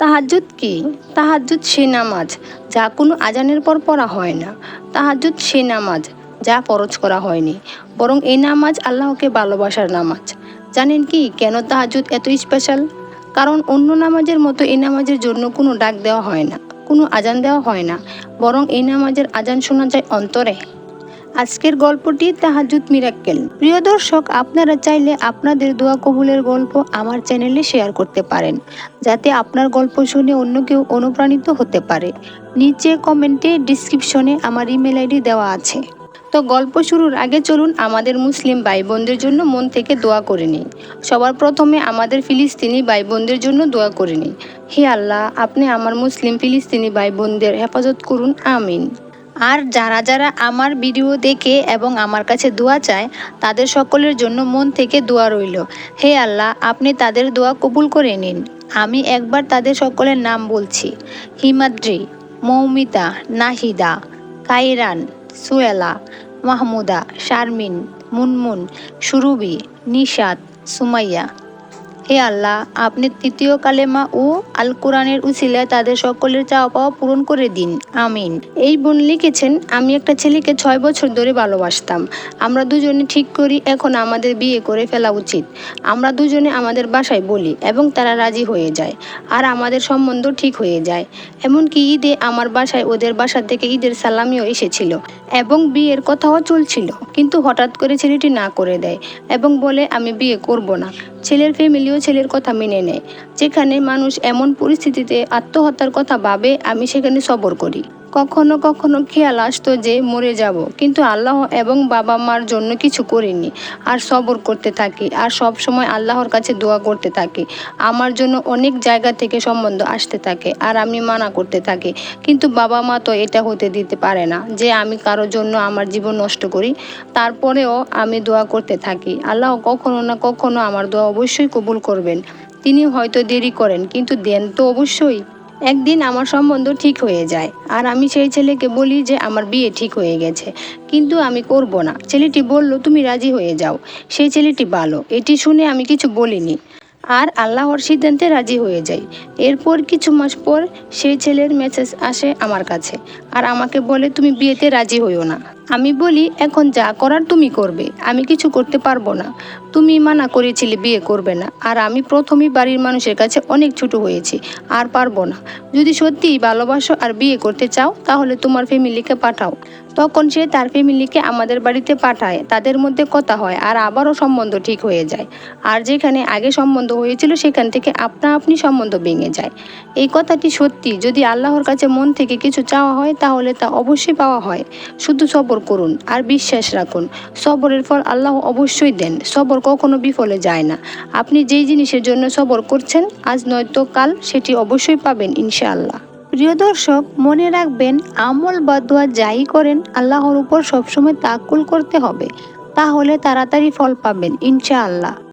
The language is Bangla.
তাহাজ্জুদ কি? তাহাজ্জুদ সে নামাজ, যা কোনো আজানের পর পড়া হয় না। তাহাজ্জুদ সে নামাজ, যা ফরজ করা হয়নি। বরং এই নামাজ আল্লাহকে ভালোবাসার নামাজ। জানেন কি কেন তাহাজ্জুদ এত স্পেশাল কারণ অন্য নামাজের মতো এই নামাজের জন্য কোনো ডাক দেওয়া হয় না, কোনো আজান দেওয়া হয় না। বরং এই নামাজের আজান শোনা যায় অন্তরে। আজকের গল্পটি তাহাজুদ মিরাক্কেল। প্রিয় দর্শক, আপনারা চাইলে আপনাদের দোয়া কবুলের গল্প আমার চ্যানেলে শেয়ার করতে পারেন, যাতে আপনার গল্প শুনে অন্য কেউ অনুপ্রাণিত হতে পারে। নিচে কমেন্টে, ডিসক্রিপশনে আমার ইমেল আইডি দেওয়া আছে। তো গল্প শুরুর আগে চলুন আমাদের মুসলিম ভাই বোনদের জন্য মন থেকে দোয়া করে নিই। সবার প্রথমে আমাদের ফিলিস্তিনি ভাই বোনদের জন্য দোয়া করে নিই। হে আল্লাহ, আপনি আমার মুসলিম ফিলিস্তিনি ভাই বোনদের হেফাজত করুন, আমিন। আর যারা যারা আমার ভিডিও দেখে এবং আমার কাছে দোয়া চায়, তাদের সকলের জন্য মন থেকে দোয়া রইল। হে আল্লাহ, আপনি তাদের দোয়া কবুল করে নিন। আমি একবার তাদের সকলের নাম বলছি। হিমাদ্রি, মৌমিতা, নাহিদা কাইরান সুয়েলা, মাহমুদা, শারমিন, মুনমুন সুরুবি নিশাত, সুমাইয়া হে আল্লাহ, আপনি তৃতীয় কালেমা ও আল কোরআনের উসিলায় তাদের সকলের চাওয়া পাওয়া পূরণ করে দিন। আমিন। এই বোন লিখেছেন, আমি একটা ছেলেকে ছয় বছর ধরে ভালোবাসতাম। আমরা দুজনে ঠিক করি, এখন আমাদের বিয়ে করে ফেলা উচিত। আমরা দুজনে আমাদের বাসায় বলি এবং তারা রাজি হয়ে যায়। আর আমাদের সম্বন্ধ ঠিক হয়ে যায়। এমনকি ঈদে আমার বাসায় ওদের বাসা থেকে ঈদের সালামিও এসেছিল এবং বিয়ের কথাও চলছিল। কিন্তু হঠাৎ করে ছেলেটি না করে দেয় এবং বলে, আমি বিয়ে করব না। ছেলের ফ্যামিলিও ছেলের কথা মেনে নেয়। যেখানে মানুষ এমন পরিস্থিতিতে আত্মহত্যার কথা ভাবে, আমি সেখানে সবর করি। কখনো কখনো খেয়াল আসতো যে মরে যাব। কিন্তু আল্লাহ এবং বাবা মার জন্য কিছু করিনি। আর সবর করতে থাকি। আর সব সময় আল্লাহর কাছে দোয়া করতে থাকি। আমার জন্য অনেক জায়গা থেকে সম্বন্ধ আসতে থাকে। আর আমি মানা করতে থাকি। কিন্তু বাবা মা তো এটা হতে দিতে পারে না যে আমি কারোর জন্য আমার জীবন নষ্ট করি। তারপরেও আমি দোয়া করতে থাকি। আল্লাহ কখনো না কখনো আমার দোয়া অবশ্যই কবুল করবেন। তিনি হয়তো দেরি করেন, কিন্তু দেন তো অবশ্যই। একদিন আমার সম্বন্ধ ঠিক হয়ে যায়। আর আমি সেই ছেলেকে বলি যে, আমার বিয়ে ঠিক হয়ে গেছে। কিন্তু আমি করব না। ছেলেটি বলল, তুমি রাজি হয়ে যাও। সেই ছেলেটি ভালো এটি শুনে আমি কিছু বলিনি। আর আল্লাহর সিদ্ধান্তে রাজি হয়ে যাই। এরপর কিছু মাস পর সেই ছেলের মেসেজ আসে আমার কাছে আর আমাকে বলে, তুমি বিয়েতে রাজি হইও না। আমি বলি, এখন যা করার তুমি করবে, আমি কিছু করতে পারব না। তুমি মানা করেছিলে বিয়ে করবে না আর আমি প্রথমেই বাড়ির মানুষের কাছে অনেক ছোট হয়েছি, আর পারব না। যদি সত্যিই ভালোবাসো আর বিয়ে করতে চাও, তাহলে তোমার ফ্যামিলিকে পাঠাও। তখন সে তার ফ্যামিলিকে আমাদের বাড়িতে পাঠায়, তাদের মধ্যে কথা হয় আর আবারও সম্বন্ধ ঠিক হয়ে যায়। আর যেখানে আগে সম্বন্ধ হয়েছিল সেখান থেকে আপনা আপনি সম্বন্ধ ভেঙে যায়। এই কথাটি সত্যি, যদি আল্লাহর কাছে মন থেকে কিছু চাওয়া হয়, তাহলে তা অবশ্যই পাওয়া হয়। শুধু সবর করুন আর বিশ্বাস রাখুন। সবরের ফল আল্লাহ অবশ্যই দেন, সবর কখনো বিফলে যায় না। আপনি যেই জিনিসের জন্য সবর করছেন, আজ নয়তো কাল সেটি অবশ্যই পাবেন ইনশাআল্লাহ। প্রিয় দর্শক, মনে রাখবেন, আমল বা দোয়া যাই করেন, আল্লাহর উপর সবসময় তাকুল করতে হবে। তাহলে তাড়াতাড়ি ফল পাবেন, ইনশাআল্লাহ।